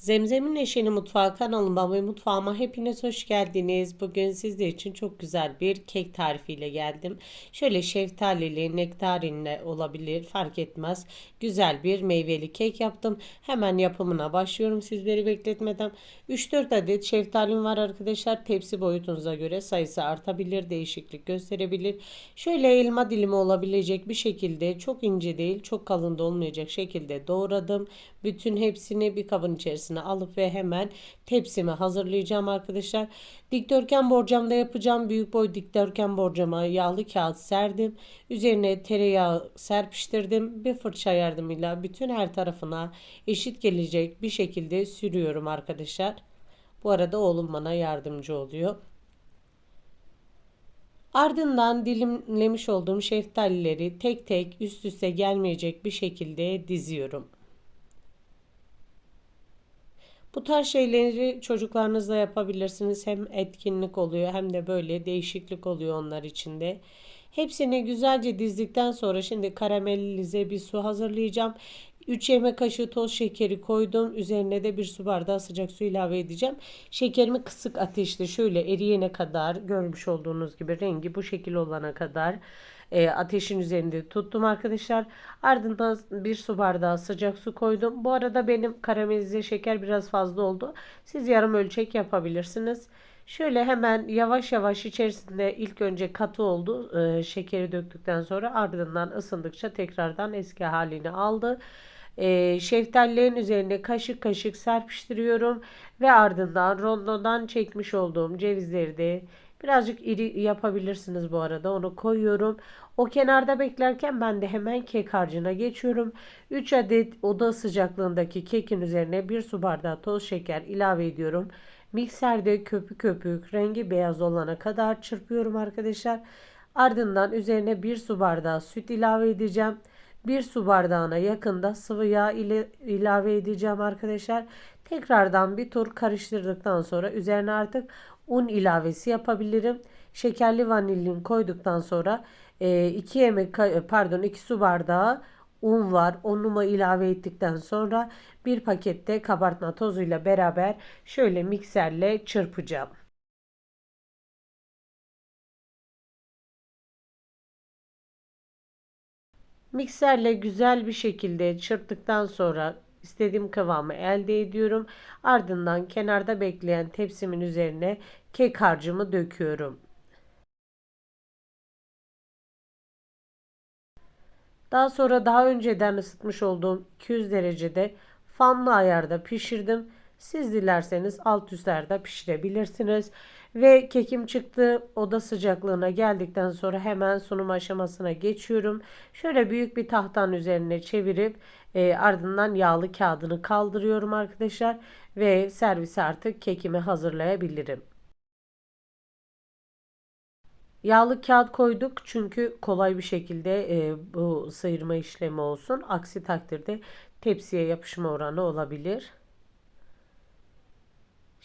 Zemzem'in Eşini Mutfağı kanalıma ve mutfağıma hepiniz hoş geldiniz. Bugün sizler için çok güzel bir kek tarifiyle geldim. Şöyle şeftalili, nektarinle olabilir fark etmez. Güzel bir meyveli kek yaptım. Hemen yapımına başlıyorum sizleri bekletmeden. 3-4 adet şeftalim var arkadaşlar. Tepsi boyutunuza göre sayısı artabilir, değişiklik gösterebilir. Şöyle elma dilimi olabilecek bir şekilde çok ince değil, çok kalın da olmayacak şekilde doğradım. Bütün hepsini bir kabın içerisine alıp ve hemen tepsime hazırlayacağım arkadaşlar. Dikdörtgen borcamda yapacağım. Büyük boy dikdörtgen borcama yağlı kağıt serdim. Üzerine tereyağı serpiştirdim. Bir fırça yardımıyla bütün her tarafına eşit gelecek bir şekilde sürüyorum arkadaşlar. Bu arada oğlum bana yardımcı oluyor. Ardından dilimlemiş olduğum şeftalileri tek tek üst üste gelmeyecek bir şekilde diziyorum. Bu tarz şeyleri çocuklarınızla yapabilirsiniz. Hem etkinlik oluyor hem de böyle değişiklik oluyor onlar için de. Hepsini güzelce dizdikten sonra şimdi karamelize bir su hazırlayacağım. 3 yemek kaşığı toz şekeri koydum. Üzerine de bir su bardağı sıcak su ilave edeceğim. Şekerimi kısık ateşte şöyle eriyene kadar görmüş olduğunuz gibi rengi bu şekil olana kadar e, ateşin üzerinde tuttum arkadaşlar. Ardından bir su bardağı sıcak su koydum. Bu arada benim karamelize şeker biraz fazla oldu. Siz yarım ölçek yapabilirsiniz. Şöyle hemen yavaş yavaş içerisinde ilk önce katı oldu. E, şekeri döktükten sonra ardından ısındıkça tekrardan eski halini aldı. E, şeftalilerin üzerine kaşık kaşık serpiştiriyorum ve ardından rondodan çekmiş olduğum cevizleri de Birazcık iri yapabilirsiniz bu arada. Onu koyuyorum. O kenarda beklerken ben de hemen kek harcına geçiyorum. 3 adet oda sıcaklığındaki kekin üzerine 1 su bardağı toz şeker ilave ediyorum. Mikserde köpük köpük rengi beyaz olana kadar çırpıyorum arkadaşlar. Ardından üzerine 1 su bardağı süt ilave edeceğim. 1 su bardağına yakında sıvı yağ ile ilave edeceğim arkadaşlar. Tekrardan bir tur karıştırdıktan sonra üzerine artık un ilavesi yapabilirim. Şekerli vanilin koyduktan sonra 2 e, yemek pardon 2 su bardağı un var. Unumu ilave ettikten sonra bir pakette kabartma tozuyla beraber şöyle mikserle çırpacağım. Mikserle güzel bir şekilde çırptıktan sonra istediğim kıvamı elde ediyorum. Ardından kenarda bekleyen tepsimin üzerine kek harcımı döküyorum. Daha sonra daha önceden ısıtmış olduğum 200 derecede fanlı ayarda pişirdim. Siz dilerseniz alt üstlerde pişirebilirsiniz. Ve kekim çıktı. Oda sıcaklığına geldikten sonra hemen sunum aşamasına geçiyorum. Şöyle büyük bir tahtanın üzerine çevirip e, ardından yağlı kağıdını kaldırıyorum arkadaşlar. Ve servise artık kekimi hazırlayabilirim. Yağlı kağıt koyduk çünkü kolay bir şekilde e, bu sıyırma işlemi olsun. Aksi takdirde tepsiye yapışma oranı olabilir.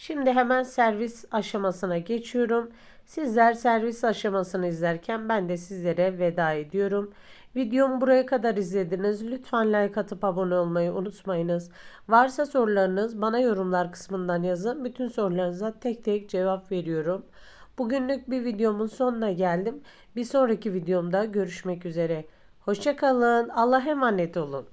Şimdi hemen servis aşamasına geçiyorum. Sizler servis aşamasını izlerken ben de sizlere veda ediyorum. Videomu buraya kadar izlediniz. Lütfen like atıp abone olmayı unutmayınız. Varsa sorularınız bana yorumlar kısmından yazın. Bütün sorularınıza tek tek cevap veriyorum. Bugünlük bir videomun sonuna geldim. Bir sonraki videomda görüşmek üzere. Hoşçakalın. Allah'a emanet olun.